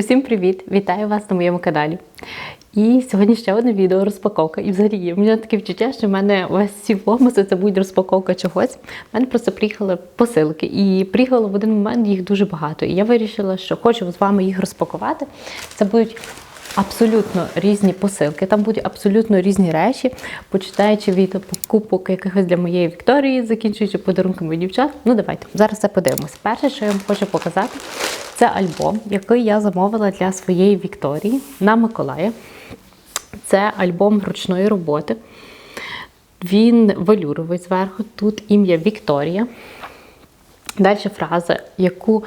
Усім привіт! Вітаю вас на моєму каналі. І сьогодні ще одне відео розпаковка. І взагалі. У мене таке відчуття, що в мене весь ці влогмаси це буде розпаковка чогось. У мене просто приїхали посилки. І приїхало в один момент їх дуже багато. І я вирішила, що хочу з вами їх розпакувати. Це будуть абсолютно різні посилки. Там будуть абсолютно різні речі, починаючи від покупок якихось для моєї Вікторії, закінчуючи подарунками дівчат. Ну давайте зараз це подивимось. Перше, що я вам хочу показати, це альбом, який я замовила для своєї Вікторії на Миколая. Це альбом ручної роботи. Він велюровий зверху. Тут ім'я Вікторія. Далі фраза, яку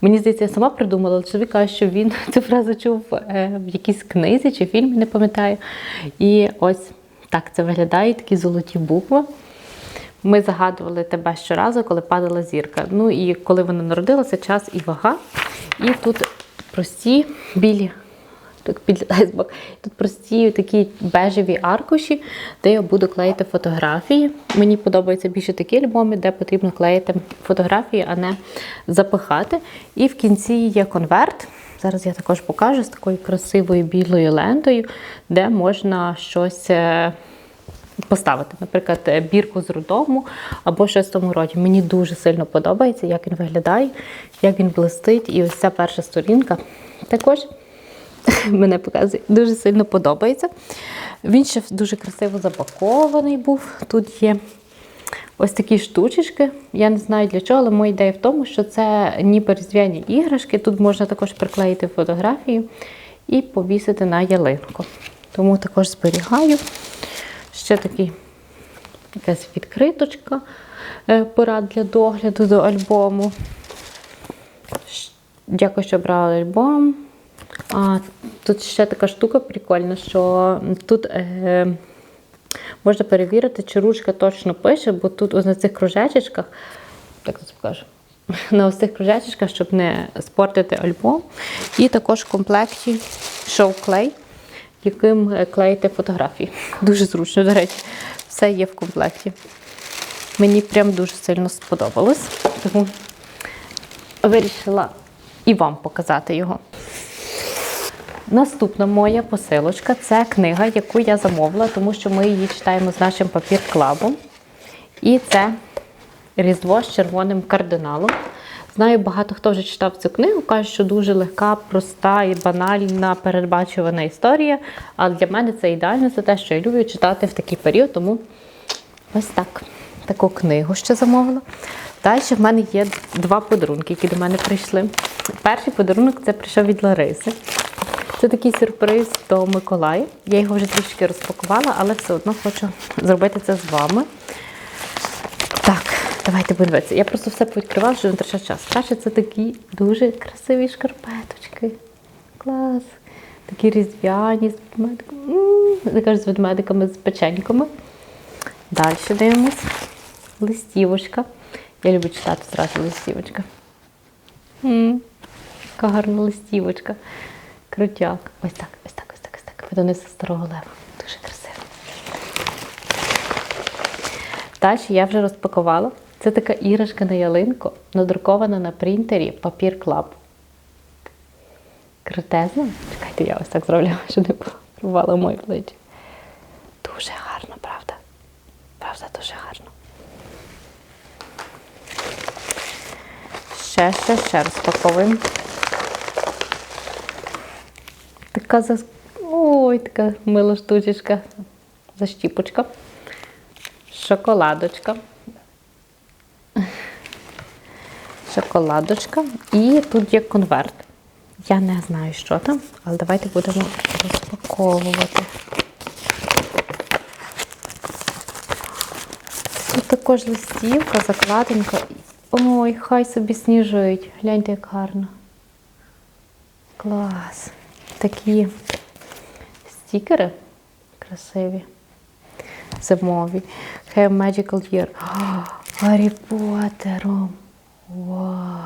мені здається, я сама придумала, але чоловік каже, що він цю фразу чув е, в якійсь книзі чи фільмі, не пам'ятаю. І ось так це виглядає, такі золоті букви. Ми загадували тебе щоразу, коли падала зірка. Ну і коли вона народилася, час і вага. І тут прості білі. Тут під айсбок. Тут прості такі бежеві аркуші, де я буду клеїти фотографії. Мені подобаються більше такі альбоми, де потрібно клеїти фотографії, а не запихати. І в кінці є конверт. Зараз я також покажу з такою красивою білою лентою, де можна щось. Поставити, наприклад, бірку з роддому або щось в тому роді. Мені дуже сильно подобається, як він виглядає, як він блистить. І ось ця перша сторінка також мене показує, дуже сильно подобається. Він ще дуже красиво запакований був. Тут є ось такі штучечки. Я не знаю для чого, але моя ідея в тому, що це ніби різдвяні іграшки. Тут можна також приклеїти фотографію і повісити на ялинку. Тому також зберігаю. Ще такий якась відкриточка, е, порад для догляду до альбому. Дякую, що брали альбом. А, тут ще така штука прикольна, що тут е, можна перевірити, чи ручка точно пише, бо тут ось на цих кружечечках, так тут покажу, на ось цих кружечечках, щоб не спортити альбом. І також в комплекті шоу-клей, яким е, клеїти фотографії. Дуже зручно, до речі, все є в комплекті. Мені прям дуже сильно сподобалось, тому вирішила і вам показати його. Наступна моя посилочка це книга, яку я замовила, тому що ми її читаємо з нашим папір-клабом. І це Різдво з червоним кардиналом. Знаю, багато хто вже читав цю книгу, каже, що дуже легка, проста і банальна передбачувана історія. Але для мене це ідеально, це те, що я люблю читати в такий період, тому ось так. Таку книгу ще замовила. Далі в мене є два подарунки, які до мене прийшли. Перший подарунок це прийшов від Лариси. Це такий сюрприз до Миколая. Я його вже трішки розпакувала, але все одно хочу зробити це з вами. Давайте будемо дивитися. Я просто все відкривала, щоб не втрачати час. Перше, це такі дуже красиві шкарпеточки. Клас. Такі різдвяні з ведмедиками. З ведмедиками, з печеньками. Далі дивимось. Листівочка. Я люблю читати зразу листівочка. М, Яка гарна листівочка. Крутяк. Ось так, ось так, ось так, ось так. Видаництво старого лева. Дуже красиво. Далі я вже розпакувала. Це така іграшка на ялинку, надрукована на принтері папір клаб. Крутезна. Чекайте, я ось так зроблю, щоб не порвала моє плечі. Дуже гарно, правда? Правда, дуже гарно. Ще, ще, ще розпаковуємо. Така за... Ой, така мила штучечка. Защіпочка. Шоколадочка. Шоколадочка. І тут є конверт. Я не знаю, що там, але давайте будемо розпаковувати. Тут також листівка, закладинка. Ой, хай собі сніжують. Гляньте, як гарно. Клас. Такі стікери красиві. Зимові. Have Magical Year. Гаррі Поттером. Вау!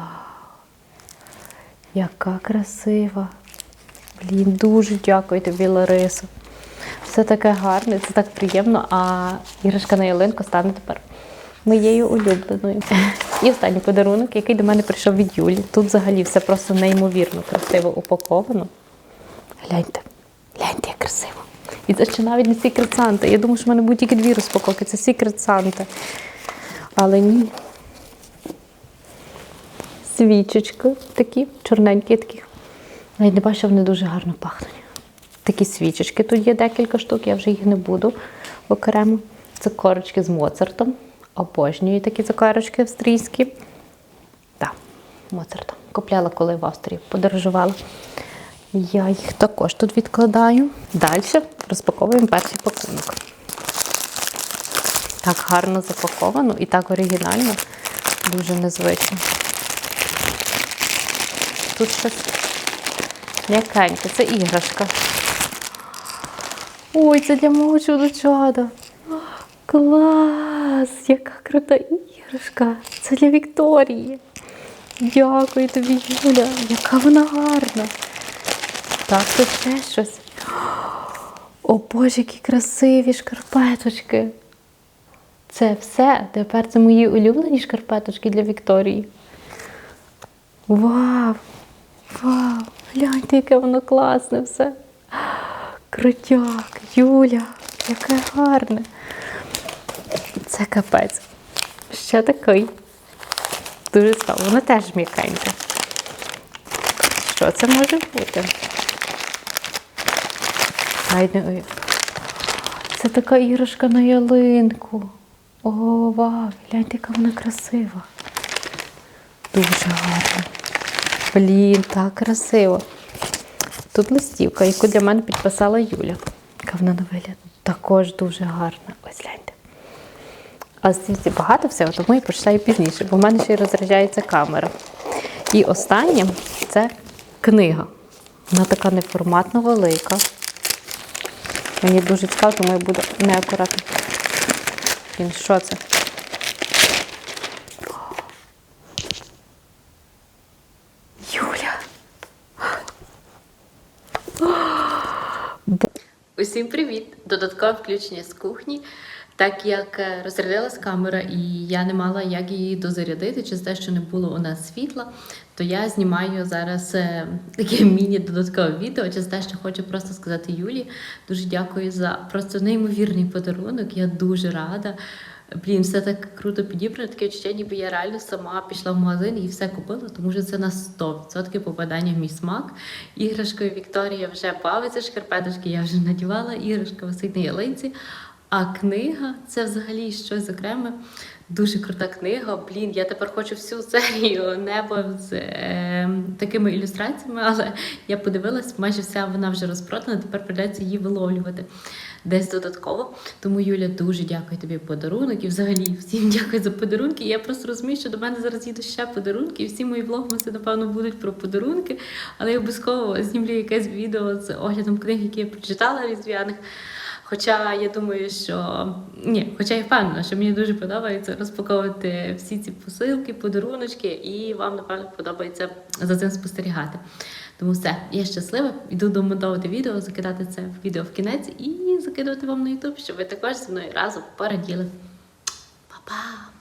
Яка красива. Блін, дуже дякую тобі, Ларисо. Все таке гарне, це так приємно, а іграшка на ялинку стане тепер моєю улюбленою. І останній подарунок, який до мене прийшов від Юлі. Тут взагалі все просто неймовірно красиво упаковано. Гляньте, гляньте, як красиво. І це ще навіть не Secret Santa. Я думаю, що в мене будуть тільки дві розпаковки. Це Secret Santa. Але ні. Свічечки такі, чорненькі такі. Навіть не бачу, вони дуже гарно пахнуть. Такі свічечки тут є декілька штук, я вже їх не буду окремо. Цукорочки з Моцартом. Обожнюю такі цукорочки австрійські. Так, Моцартом. Купляла, коли в Австрії подорожувала. Я їх також тут відкладаю. Далі розпаковуємо перший пакунок. Так гарно запаковано і так оригінально. Дуже незвично. Тут щось м'якеньке, це іграшка. Ой, це для мого чудо-чада. Клас! Яка крута іграшка! Це для Вікторії. Дякую тобі, Юля, яка вона гарна. Так, тут ще щось. О Боже, які красиві шкарпеточки. Це все. Тепер це мої улюблені шкарпеточки для Вікторії. Вау! Вау! Гляньте, яке воно класне все. Крутяк, Юля, яке гарне. Це капець. Ще такий. Дуже цікаво. Воно теж м'якеньке. Що це може бути? Це така іграшка на ялинку. О, вау, гляньте, яка вона красива. Дуже гарно. Блін, так красиво. Тут листівка, яку для мене підписала Юля. Яка вона на вигляд. Також дуже гарна. Ось гляньте. А звідси багато всього, тому я почитаю пізніше, бо в мене ще й розряджається камера. І останнє це книга. Вона така неформатно велика. Мені дуже цікаво, тому я буду неакуратно. Що це? Юля. Усім привіт! Додаткове включення з кухні. Так як е, розрядилась камера і я не мала як її дозарядити через те, що не було у нас світла, то я знімаю зараз е, таке міні-додаткове відео через те, що хочу просто сказати Юлі. Дуже дякую за просто неймовірний подарунок. Я дуже рада. Блін, все так круто підібрано, таке відчуття, ніби я реально сама пішла в магазин і все купила, тому що це на 100% попадання в мій смак. Іграшкою Вікторія вже бавиться, шкарпеточки я вже надівала, іграшка висить на ялинці. А книга це взагалі щось окреме. Дуже крута книга. Блін, я тепер хочу всю серію небо з е, такими ілюстраціями, але я подивилась, майже вся вона вже розпродана, тепер прийдеться її виловлювати десь додатково. Тому, Юля, дуже дякую тобі подарунок. І взагалі всім дякую за подарунки. Я просто розумію, що до мене зараз їдуть ще подарунки, і всі мої влогмаси, напевно, будуть про подарунки. Але я обов'язково знімлю якесь відео з оглядом книг, які я прочитала різдвяних. Хоча я думаю, що ні, хоча я впевнена, що мені дуже подобається розпаковувати всі ці посилки, подаруночки, і вам, напевно, подобається за цим спостерігати. Тому все, я щаслива, йду домонтовувати відео, закидати це в відео в кінець і закидувати вам на YouTube, щоб ви також зі мною разом пораділи. Па-па!